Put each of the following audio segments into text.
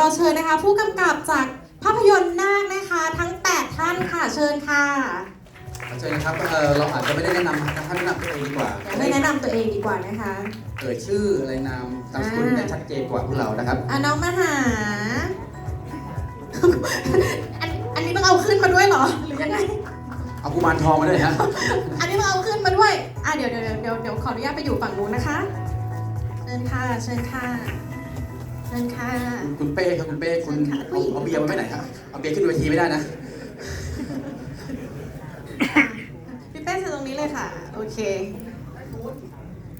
เราเชิญนะคะ ผู้กำกับจากภาพยนตร์นาคนะคะ ทั้ง 8 ท่านค่ะเชิญค่ะเชิญนะครับเออเราอาจจะไม่ได้แนะนำนะครับท่านแนะนำตัวเองดีกว่าเดี๋ยวให้แนะนำตัวเองดีกว่านะคะเอ่ยชื่ออะไรนามนามสกุลได้ชัดเจนกว่าพวกเรานะครับอะน้องมาหาอันอันนี้ต้องเอาขึ้นมาด้วยเหรอหรือยังไงเอากุมารทองมาด้วยฮะอันนี้ต้องเอาขึ้นมาด้วยอะเดี๋ยวเดี๋ยวเดี๋ยวเดี๋ยวเดี๋ยวขออนุญาตไปอยู่ฝั่งนู้นนะคะเชิญค่ะเชิญค่ะ เชิญค่ะคุณเป้ครับคุณเป้คุณค่ะเอาเอาเบียร์มาไว้ไหนครับเอาเบียร์ขึ้นเวทีไม่ได้นะพี่เป้เชิญตรงนี้เลยค่ะ โอเค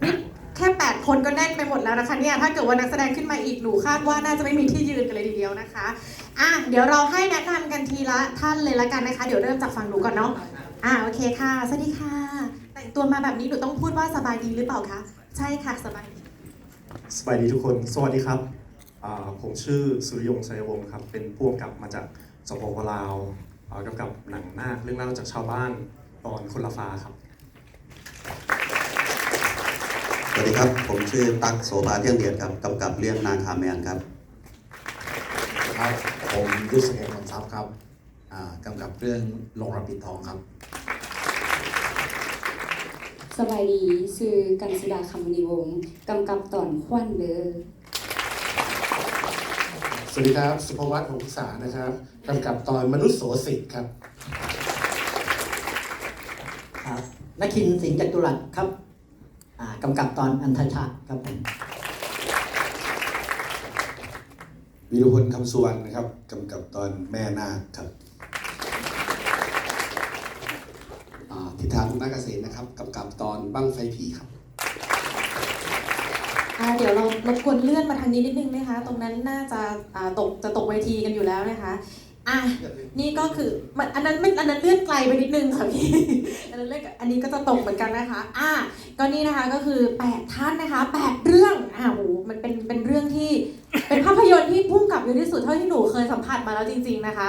นี่แค่ 8 คนก็แน่นไปหมดแล้วนะคะเนี่ย ถ้าเกิดว่านักแสดงขึ้นมาอีกหนูคาดว่าน่าจะไม่มีที่ยืนกันเลยทีเดียวนะคะ อะ เดี๋ยวเราให้แนะนำกันทีละท่านเลยละกันนะคะ เดี๋ยวเริ่มจากฝั่งหนูก่อนเนาะ อะโอเคค่ะ สวัสดีค่ะ แต่งตัวมาแบบนี้หนูต้องพูดว่าสบายดีหรือเปล่าคะ ใช่ค่ะสบายดี สวัสดีทุกคน สวัสดีครับอ่า ผมชื่อสุริยงษ์ชัยวงศ์ครับ เป็นผู้กำกับมาจากสปปลาวอ่ากำกับหนังนาคเรื่องเล่าจากชาวบ้านตอนคนละฟ้าครับ สวัสดีครับ ผมชื่อตั๊กโสภาเที่ยงเดียดครับกำกับเรื่องนาคาแมนครับ ครับผมยุทธเกษมทรัพย์ครับอ่ากำกับเรื่องลงรับปิดทองครับ สบายดีชื่อกันสุดาคำมณีวงศ์กำกับตอนควันเดอ สวัสดีครับ สุภวัฒน์หงษานะครับกำกับตอนมนุษย์โสสิทธิ์ครับ ครับนคินสิงห์จตุรัสครับอ่ากำกับตอนอันทชาติครับผมวิรุพลคำสุวรรณนะครับกำกับตอนแม่นาคครับอ่าทิศทางนาคเกษตรนะครับกำกับตอนบั้งไฟผีครับ อ่าเดี๋ยวเรารบกวนเลื่อนมาทางนี้นิดนึงนะคะ ตรงนั้นน่าจะอ่าตกจะตกเวทีกันอยู่แล้วนะคะอะนี่ก็คือมันอันนั้นไม่อันนั้นเลื่อนไกลไปนิดนึงค่ะพี่อันนั้นเลื่อนอันนี้ก็จะตกเหมือนกันนะคะอะก็นี่นะคะก็คือแปดท่านนะคะแปดเรื่องอ่าโหมันเป็นเป็นเรื่องที่เป็นภาพยนตร์ที่พุ่งกับเยอะที่สุดเท่าที่หนูเคยสัมผัสมาแล้วจริง ๆนะคะ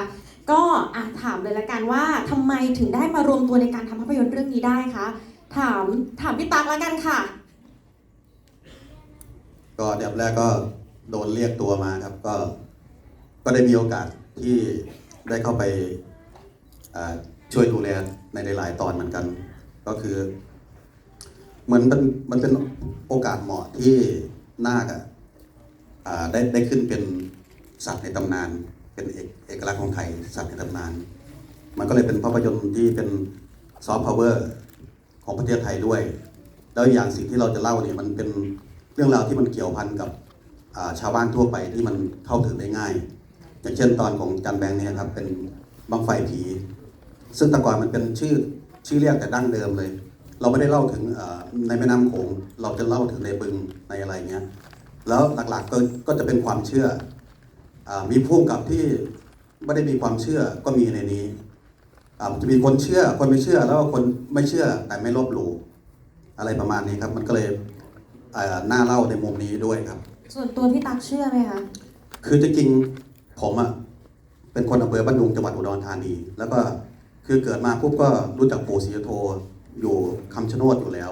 ก็อะถามเลยละกันว่าทำไมถึงได้มารวมตัวในการทำภาพยนตร์เรื่องนี้ได้คะถามถามพี่ตั๊กล้วกันค่ะ ก็เดี๋ยวแรกก็โดนเรียกตัวมาครับ ก็ก็ได้มีโอกาสที่ได้เข้าไปช่วยดูแลในหลายตอนเหมือนกัน ก็คือเหมือนมันมันเป็นโอกาสเหมาะที่นาคอะได้ได้ขึ้นเป็นสัตว์ในตำนาน เป็นเอกเอกลักษณ์ของไทยสัตว์ในตำนาน มันก็เลยเป็นภาพยนตร์ที่เป็นซอฟต์พาวเวอร์ของประเทศไทยด้วย แล้วอย่างสิ่งที่เราจะเล่าเนี่ยมันเป็น เรื่องราวที่มันเกี่ยวพันกับชาวบ้านทั่วไปที่มันเข้าถึงได้ง่าย อย่างเช่นตอนของจันแบงค์เนี่ยครับเป็นบังไฟผี ซึ่งแต่ก่อนมันเป็นชื่อชื่อเรียกแต่ดั้งเดิมเลย เราไม่ได้เล่าถึงในแม่น้ำโขงเราจะเล่าถึงในบึงในอะไรเงี้ยแล้วหลักๆก็ก็จะเป็นความเชื่ออมีผู้กำกับที่ไม่ได้มีความเชื่อก็มีในนี้จะมีคนเชื่อคนไม่เชื่อแล้วก็คนไม่เชื่อแต่ไม่ลบหลู่อะไรประมาณนี้ครับ มันก็เลย น่าเล่าในมุมนี้ด้วยครับ ส่วนตัวพี่ตั๊กเชื่อไหมคะ คือจริงๆผมอะเป็นคนอำเภอบ้านดุงจังหวัดอุดรธานี แล้วก็คือเกิดมาปุ๊บก็รู้จักปู่ศรีสุโธอยู่คำชะโนดอยู่แล้ว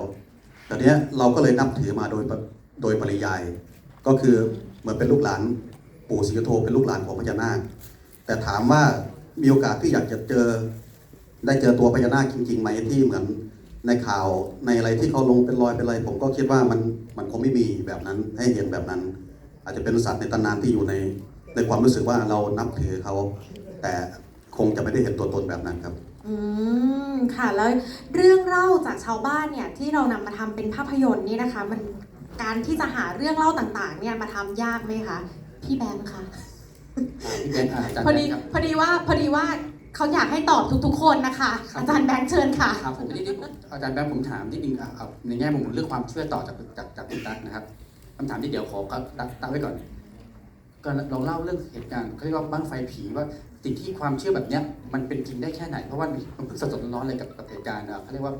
แต่เนี้ยเราก็เลยนับถือมาโดยปโดยปริยาย ก็คือเหมือนเป็นลูกหลานปู่ศรีสุโธเป็นลูกหลานของพญานาค แต่ถามว่ามีโอกาสที่อยากจะเจอได้เจอตัวพญานาคจริงๆไหมที่เหมือน ในข่าวในอะไรที่เขาลงเป็นรอยเป็นอะไร ผมก็คิดว่ามันมันคงไม่มีแบบนั้นให้เห็นแบบนั้น อาจจะเป็นสัตว์ในตำนานที่อยู่ในในความรู้สึกว่าเรานับถือเขาแต่คงจะไม่ได้เห็นตัวตนแบบนั้นครับ อืมค่ะแล้วเรื่องเล่าจากชาวบ้านเนี่ยที่เรานำมาทำเป็นภาพยนตร์นี่นะคะ มันการที่จะหาเรื่องเล่าต่างๆ เนี่ยมาทำยากไหมคะพี่แบงค์คะอ่าพี่แบงค์อ่าอาจารย์พอแบดีงค์ครับ พอดีว่าพอดีว่า เขาอยากให้ตอบทุกๆ คนนะคะ ครับ อาจารย์แบงค์เชิญค่ะ ครับผมที่ที่อาจารย์แบงค์ผมถามที่นึงอะเอาในแง่มุมของเรื่องความเชื่อต่อจากจากจากคุณตั๊กนะครับคำถามที่เดี๋ยวขอตั๊กตั๊กไว้ก่อนก็เราเล่าเรื่องเหตุการณ์เขาเรียกว่าบ้างไฟผีว่าสิ่งที่ความเชื่อแบบเนี้ยมันเป็นจริงได้แค่ไหน เพราะว่ามันเพิ่งสดๆร้อนๆเลยกับกับเหตุการณ์อะเขาเรียกว่า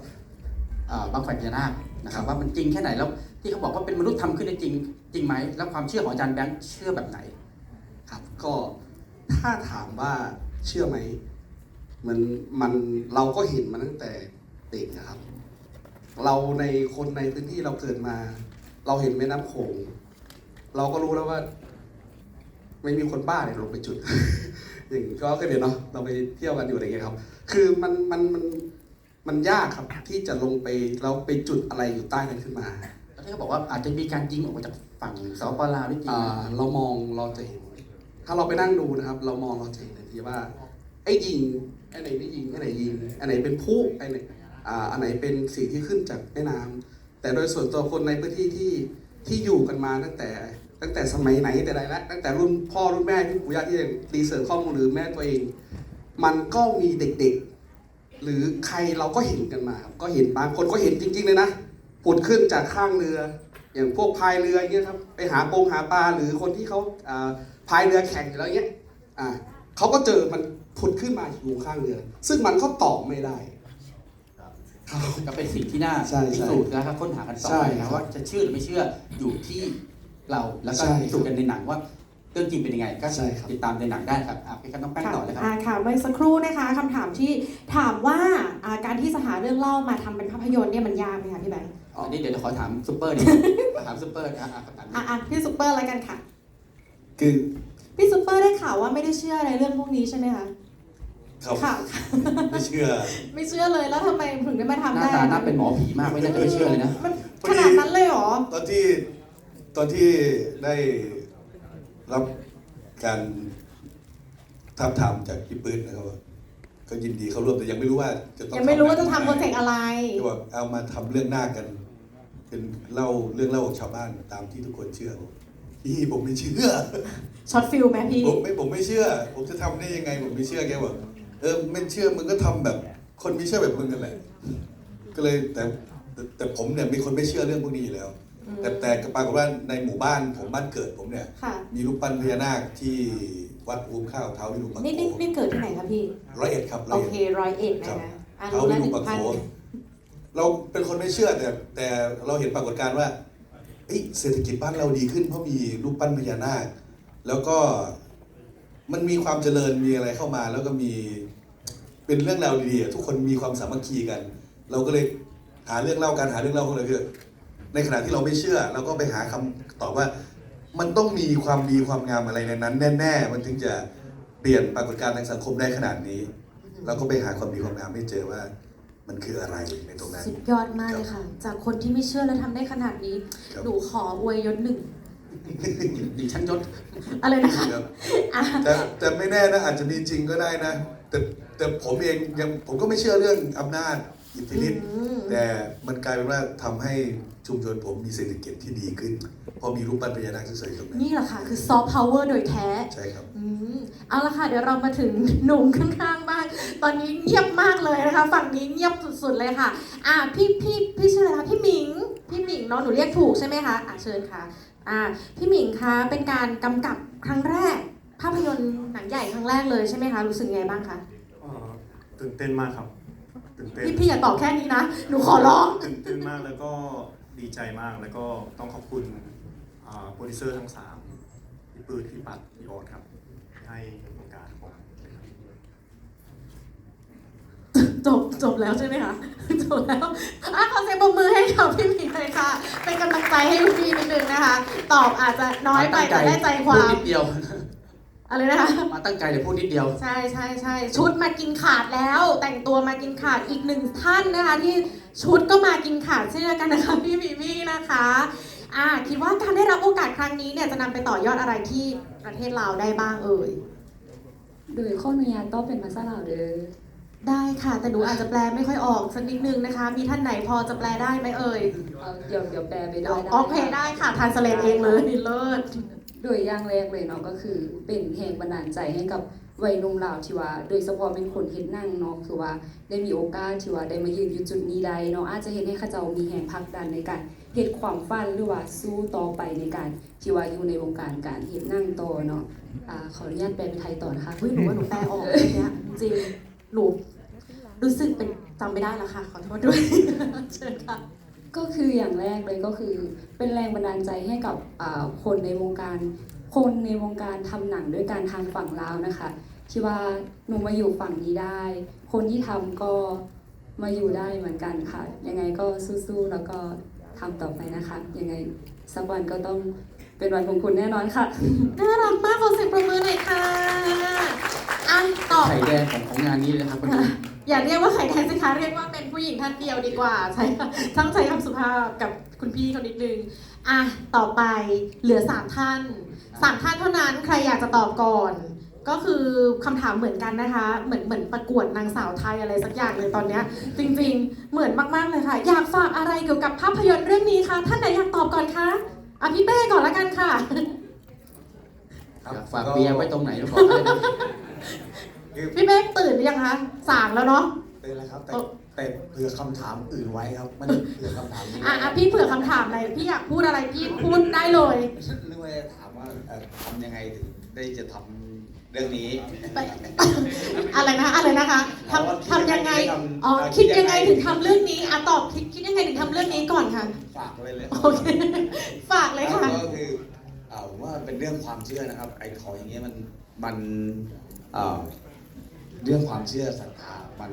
อ่าบ้างไฟพญานาคนะครับ ว่ามันจริงแค่ไหนแล้ว ที่เขาบอกว่าเป็นมนุษย์ทำขึ้นได้จริง จริงไหมแล้วความเชื่อของอาจารย์แบงค์เชื่อแบบไหน ครับก็ถ้าถามว่าเชื่อไหม มันมันเราก็เห็นมาตั้งแต่เด็กนะครับ เราในคนในพื้นที่เราเกิดมา เราเห็นแม่น้ำโขงเราก็รู้แล้วว่า ไม่มีคนบ้าเนี่ยลงไปจุด อย่างก็ก็เดี๋ยวเนาะเราไปเที่ยวกันอยู่อะไรอย่างเงี้ยครับ คือมันมันมันมันยากครับที่จะลงไปเราไปจุดอะไรอยู่ใต้นั้นขึ้นมา แล้วที่เขาบอกว่าอาจจะมีการยิงออกมาจากฝั่งสปปลาวด้วยจริงอ่าเรามองเราจะเห็น ถ้าเราไปนั่งดูนะครับ เรามองเราจะเห็นทันทีว่าไอ้ยิง ไอ้ไหนไม่ยิงไอ้ไหนยิงไอ้ไหนเป็นผู้ไอ้ไหนอ่าอันไหนเป็นสิ่งที่ขึ้นจากแม่น้ำแต่โดยส่วนตัวคนในพื้นที่ที่ที่อยู่กันมาตั้งแต่ตั้งแต่สมัยไหนแต่ใดแล้วตั้งแต่รุ่นพ่อรุ่นแม่ที่ปู่ย่าที่รีเสิร์ชข้อมูลหรือแม่ตัวเอง มันก็มีเด็กๆ หรือใครเราก็เห็นกันมา ก็เห็นบางคนก็เห็นจริงๆเลยนะผุดขึ้นจากข้างเรือ อย่างพวกพายเรืออย่างเงี้ยครับไปหาปงหาปลาหรือคนที่เขาอ่าพายเรือแข่งอยู่แล้วเงี้ยอ่าเขาก็เจอมัน ผุดขึ้นมาอยู่ข้างเรือ ซึ่งมันก็ตอบไม่ได้ครับก็เป็นสิ่งที่น่าใช่ใช่พิสูจน์นะครับค้นหากันต่อใช่ไปครันะบว่าจะเชื่อหรือไม่เชื่ออยู่ที่เราแล้วก็ใช่พิสูจน์กันในหนังว่าเรื่องจริงเป็นยังไง ก็ใช่ครับ ติดตามในหนังได้ครับอะไปกันน้องแป้งต่อเลยครับ อ่าค่ะเมื่อสักครู่นะคะคำถามที่ถามว่าอ่าการที่จะหาเรื่องเล่ามาทำเป็นภาพยนตร์เนี่ยมันยากไหมคะพี่แบงค์อันนี้เดี๋ยวขอถามซุปเปอร์ดิถามซุปเปอร์อะอะคำถามนี้อะอะพี่ซุปเปอร์แล้วกันค่ะ คือพี่ซุปเปอร์ได้ข่าวว่าไม่ได้เชื่อในเรื่องพวกนี้ใช่ไหมคะ ครับค่ะ ไม่เชื่อ ไม่เชื่อเลยแล้วทำไมถึงได้มาทำหน้าได้ตาหน้าเป็นหมอผีมากไม่น่าจะไปเชื่อเลยนะ มันขนาดนั้นเลยเหรอ ตอนที่ตอนที่ได้รับการทับทามจากพี่ปื้นนะครับว่าก็ยินดีเขาร่วมแต่ยังไม่รู้ว่าจะต้องยังไม่รู้ว่าจะทำหโปรเจกต์อะไร ก็บอกเอามาทำเรื่องหน้ากัน เป็นเล่าเรื่องเล่าของชาวบ้านตามที่ทุกคนเชื่อพี่ผมไม่เชื่อ ช็อตฟิลไหมพี่ ผมไม่ผมไม่เชื่อ ผมจะทำได้ยังไงผมไม่เชื่อแกบอก เออไม่เชื่อมึงก็ทำแบบ คนไม่เชื่อแบบมึงกันแหละ ก็เลยแต่แต่แต่ผมเนี่ยมีคนไม่เชื่อเรื่องพวกนี้อยู่แล้ว แต่แต่ปรากฏว่าในหมู่บ้านผมบ้านเกิดผมเนี่ยค่ะมีรูปปั้นพญานาคที่วัดภูมิข้าวเท้าวิรูปักนี่โขนี่นี่เกิดที่ไหนคะพี่ร้อยเอ็ดครับร้โออยเคเอ็ดร้อยเอ็ดนะครัคะบอะเท้ารู้วิแล้วหรูนึ่ปักงพันโขเราเป็นคนไม่เชื่อแต่ แต่เราเห็นปรากฏการณ์ว่าเอ้ยเศรษฐกิจบ้านเราดีขึ้นเพราะมีรูปปั้นพญานาค แล้วก็ มันมีความเจริญมีอะไรเข้ามา แล้วก็มีเป็นเรื่องราวดีๆอะทุกคนมีความสามัคคีกัน เราก็เลยหาเรื่องเล่ากันหาเรื่องเล่ากันเลยคือในขณะที่เราไม่เชื่อ เราก็ไปหาคำตอบว่า มันต้องมีความดีความงามอะไรในนั้น แน่ ๆ มันถึงจะเปลี่ยนปรากฏการณ์ทางสังคมได้ขนาดนี้ เราก็ไปหาความดีความงามให้เจอว่ามันคืออะไรในตรงนั้น สุดยอดมากเลยค่ะ จากคนที่ไม่เชื่อแล้วทำได้ขนาดนี้ครับหนูขออวยยศหนึ่ง ดิฉันยศอะไรนะคะครับอะแต่แต่ไม่แน่นะอาจจะมีจริงก็ได้นะ แต่แต่ผมเองยังผมก็ไม่เชื่อเรื่องอำนาจอิทธิฤทธิ์อืมแต่มันกลายเป็นว่าทำให้ชุมชนผมมีเศรษฐกิจที่ดีขึ้นเพราะมีรูปปั้นพญานาคสวยๆตรงนั้นนี่แหละค่ะ คือซอฟต์พาวเวอร์โดยแท้ ใช่ครับ อืมเอาละค่ะ เดี๋ยวเรามาถึงหนุ่มข้างๆบ้าง ตอนนี้เงียบมากเลยนะคะ ฝั่งนี้เงียบสุดๆเลยค่ะ อะพี่พี่พี่ชื่ออะไรคะพี่หมิง พี่หมิงเนาะหนูเรียกถูกใช่ไหมคะอะเชิญค่ะ อะพี่หมิงคะเป็นการกำกับครั้งแรก ภาพยนตร์หนังใหญ่ครั้งแรกเลยใช่ไหมคะรู้สึกไงบ้างคะเอ่อตื่นเต้นมากครับตื่นเต้นพี่พี่อย่าตอบแค่นี้นะหนูขอร้องตื่นเต้นมากแล้วก็ดีใจมากแล้วก็ต้องขอบคุณอ่าโปรดิวเซอร์ทั้งสามพี่ปืนพี่ปัดพี่โอ๊ตครับที่ให้โอกาสผมนะครับจบจบแล้วใช่ไหมคะ จบแล้วอะขอเสียงปรบมือให้กับพี่หมีเลยค่ะ เป็นกำลังใจให้พี่นิดนึงนะคะ ตอบอาจจะน้อยไปแต่ได้ใจควาพูดมนิดเดียว อะไรนะคะ มาตั้งใจแต่พูดนิดเดียว ใช่ใช่ใช่ชุดมากินขาดแล้ว แต่งตัวมากินขาดอีกหนึ่งท่านนะคะ ที่ชุดก็มากินขาดเช่นเดียวกันนะคะพี่มิมี่นะคะอ่าคิดว่าการได้รับโอกาสครั้งนี้เนี่ยจะนำไปต่อยอดอะไรที่ประเทศลาวได้บ้างเอ่ย โดยข้ออนุญาตต้องเป็นภาษาลาวเด้อ ได้ค่ะ แต่หนูอาจจะแปลไม่ค่อยออกสักนิดนึงนะคะ มีท่านไหนพอจะแปลได้ไหมเอ่ยเอาเดี๋ยวเดี๋ยวแปลไปได้ได้โอเคได้ค่ะทานสเลตเองเลยเลิศโดยอย่างแรกเลยเนาะก็คือเป็นแรงบันดาลใจให้กับวัยหนุ่มลาวที่ว่า โดยเฉพาะเป็นคนเฮ็ดหนั่งเนาะคือว่าได้มีโอกาสที่ว่าได้มายืนอยู่จุดนี้ได้เนาะอาจจะเห็นให้เขาเจ้ามีแรงผลักดันในการเฮ็ดความฝันหรือว่าสู้ต่อไปในการที่ว่าอยู่ในวงการการเฮ็ดหนั่งต่อเนาะอ่าขออนุญาตแปลเป็นไทยต่อนะคะเฮ้ยหนูว่าหนูแปลออกเลยเนี่ยจริง หนูรู้สึกเป็นจำไม่ได้แล้วค่ะ ขอโทษด้วย เชิญค่ะ ก็คืออย่างแรกเลยก็คือเป็นแรงบันดาลใจให้กับอ่าคนในวงการ คนในวงการทำหนังด้วยการทางฝั่งลาวนะคะ ที่ว่าหนูมาอยู่ฝั่งนี้ได้ คนที่ทำก็มาอยู่ได้เหมือนกันค่ะ ยังไงก็สู้ๆแล้วก็ทำต่อไปนะคะ ยังไงสักวันก็ต้องเป็นวันมงคลแน่นอนค่ะ น่ารักมากขอเสียงประมือหน่อยค่ะ อะต่อ ไข่แดงของของงานนี้เลยนะครับวันนี้อย่าเรียกว่าไข่แดงสิคะเรียกว่าเป็นผู้หญิงท่านเดียวดีกว่าใช่ทั้งใจคำสุภาพกับคุณพี่เขานิดนึงอะต่อไปเหลือสามท่านสามท่านเท่านั้นใครอยากจะตอบก่อน ก็คือคำถามเหมือนกันนะคะ เหมือนเหมือนประกวดนางสาวไทยอะไรสักอย่างเลยตอนเนี้ย จริงๆเหมือนมากๆเลยค่ะ อยากฝากอะไรเกี่ยวกับภาพยนตร์เรื่องนี้คะท่านไหนอยากตอบก่อนคะอะพี่เป้ก่อนละกันค่ะอยากฝากเบียร์ไว้ตรงไหนบอกได้เลย พี่เป้ตื่นหรือยังคะสางแล้วเนาะ เป็นแล้วครับแต่เอ่อแต่เผื่อคำถามอื่นไว้ครับไม่ได้เผื่อคำถามนี้อะอะพี่เผื่อคำถามอะไรพี่อยากพูดอะไรพี่พูดได้เลย นึกว่าจะถามว่าเอ่อทำยังไงถึงได้จะทำเรื่องนี้ไปอะไรนะอะไรนะคะทอ๋อำทำยังไงทำอ๋ออ่าคิดยังไงคิดยังไงถึงทำเรื่องนี้อะตอบคิดคิดยังไงถึงทำเรื่องนี้ก่อนค่ะ ฝากไว้เลยโอเคฝากเลยค่ะ ก็คือเอ่อผมว่าเป็นเรื่องความเชื่อนะครับ ไอ้ของอย่างเงี้ยมันมันเอ่อ เรื่องความเชื่อศรัทธามัน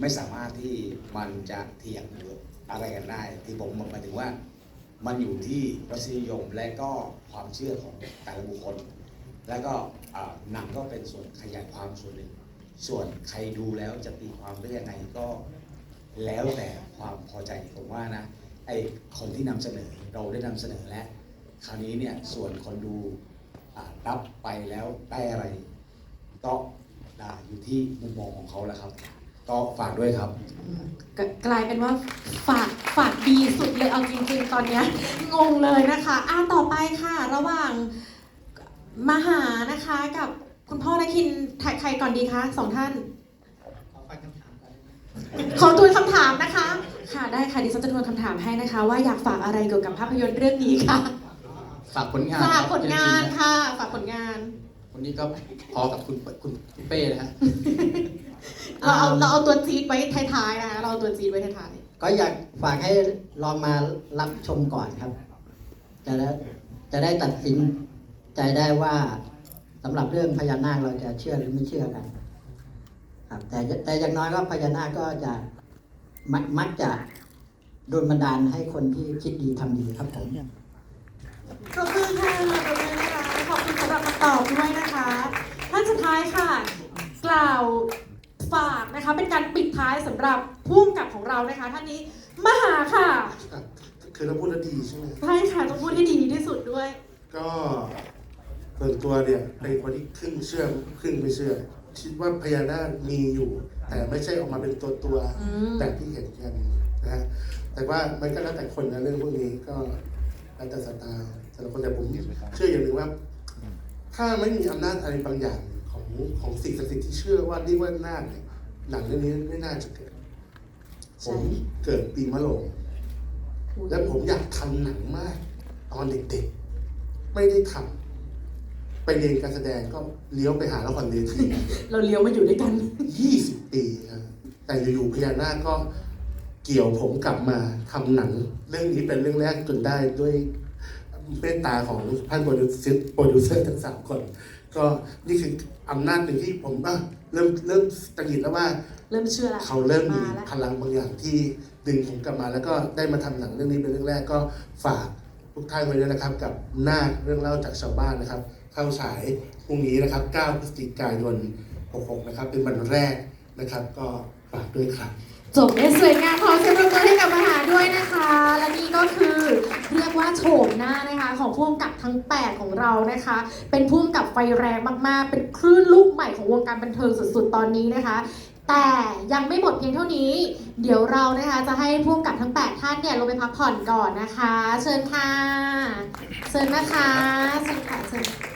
ไม่สามารถที่มันจะเถียงหรืออะไรกันได้ ที่ผมหมายถึงว่า มันอยู่ที่รสนิยมและก็ความเชื่อของแต่ละบุคคล แล้วก็หนังก็เป็นส่วนขยายความส่วนหนึ่ง ส่วนใครดูแล้วจะตีความได้ยังไงก็แล้วแต่ความพอใจผมว่านะไอคนที่นำเสนอเราได้นำเสนอแล้วคราวนี้เนี่ยส่วนคนดูรับไปแล้วได้อะไรก็ ได้อยู่ที่มุมมองของเขาแล้วครับ ก็ฝากด้วยครับ กกลายเป็นว่าฝากฝากดีสุดเลยเอาจริงๆ ตอนเนี้ยงงเลยนะคะอะต่อไปค่ะ ระหว่างมหานะคะกับคุณพ่อนาคินถ่ายใครก่อนดีคะสองท่านขอทวนคำถามนะคะ ค่ะได้ค่ะดิฉันจะทวนคำถามให้นะคะ ว่าอยากฝากอะไรเกี่ยวกับภาพยนตร์เรื่องนี้ค่ะ ฝากผลงานฝากครับผลงานค่ะ ฝากผลงาน วันนี้ก็พอกับคุณคุณคุณเป้นะฮะ เราเอาเราเอาตัวจี๊ดไว้ท้ายๆนะคะเราเอาตัวจี๊ดไว้ท้ายก็อยากฝากให้ลองมารับชมก่อนครับ จะได้จะได้ตัดสินใจได้ว่าสำหรับเรื่องพญานาคเราจะเชื่อหรือไม่เชื่อกัน ครับ แต่แต่อย่างน้อยก็พญานาคก็จะมักมักจะโดนบันดาลให้คนที่คิดดีทำดีครับผม ๆขอบคุณค่ะ ตอบด้วยนะคะ ท่านสุดท้ายค่ะ กล่าวฝากนะคะเป็นการปิดท้ายสำหรับผู้กำกับของเรานะคะ ท่านนี้มหาค่ะคือเราพูดแล้วดีใช่ไหมใช่ค่ะต้องพูดให้ดีที่สุดด้วย ก็ส่วนตัวเนี่ยเป็นคนที่ครึ่งเชื่อครึ่งไม่เชื่อ คิดว่าพญานาคมีอยู่ แต่ไม่ใช่ออกมาเป็นตัวตัวๆอืม แต่ที่เห็นกันนะฮะแต่ว่ามันก็แล้วแต่คนนะเรื่องพวกนี้ก็แล้วแต่สไตล์แต่ละคนแต่ผมเชื่ออย่างหนึ่งว่า ถ้าไม่มีอำนาจอะไรบางอย่างของของสิ่งศักดิ์สิทธิ์ที่เชื่อว่าเรียกว่านาคเนี่ยหนังเรื่องนี้ไม่น่าจะเกิดผมเกิดปีมะโรงและผมอยากทำหนังมาก ตอนเด็กๆ ไม่ได้ทำไปเรียนการแสดงก็เลี้ยวไปหาละครเวทีเราเลี้ยวมาอยู่ด้วยกัน 20 ปีครับแต่อยู่ๆพญานาคก็เกี่ยวผมกลับมาทำหนัง เรื่องนี้เป็นเรื่องแรกจนได้ด้วย เมตตาของท่านโปรดิวเซอร์โปรดิวเซอร์ทั้งสามคน ก็นี่คืออำนาจหนึ่งที่ผมอะเริ่มเริ่มตังหงิดแล้วว่า เริ่มเชื่อละเขาเริ่มมีมาแล้วพลังบางอย่างที่ดึงผมกลับมา แล้วก็ได้มาทำหนังเรื่องนี้เป็นเรื่องแรกก็ฝากทุกท่านไว้ด้วยนะครับ กับนาคเรื่องเล่าจากชาวบ้านนะครับ เข้าฉายพรุ่งนี้นะครับ 9 พฤศจิกายน 66 นะครับ เป็นวันแรกนะครับ ก็ฝากด้วยครับ จบได้สวยงามขอเสียงปรบมือให้กับมหาด้วยนะคะ และนี่ก็คือเรียกว่าโฉมหน้านะคะ ของผู้กำกับทั้ง 8 ของเรานะคะ เป็นผู้กำกับไฟแรงมากๆ เป็นคลื่นลูกใหม่ของวงการบันเทิงสุดๆ ตอนนี้นะคะ แต่ยังไม่หมดเพียงเท่านี้ เดี๋ยวเรานะคะจะให้ผู้กำกับทั้ง 8 ท่านเนี่ยลงไปพักผ่อนก่อนนะคะ เชิญค่ะ เชิญนะคะเชิญค่ะเชิญค่ะ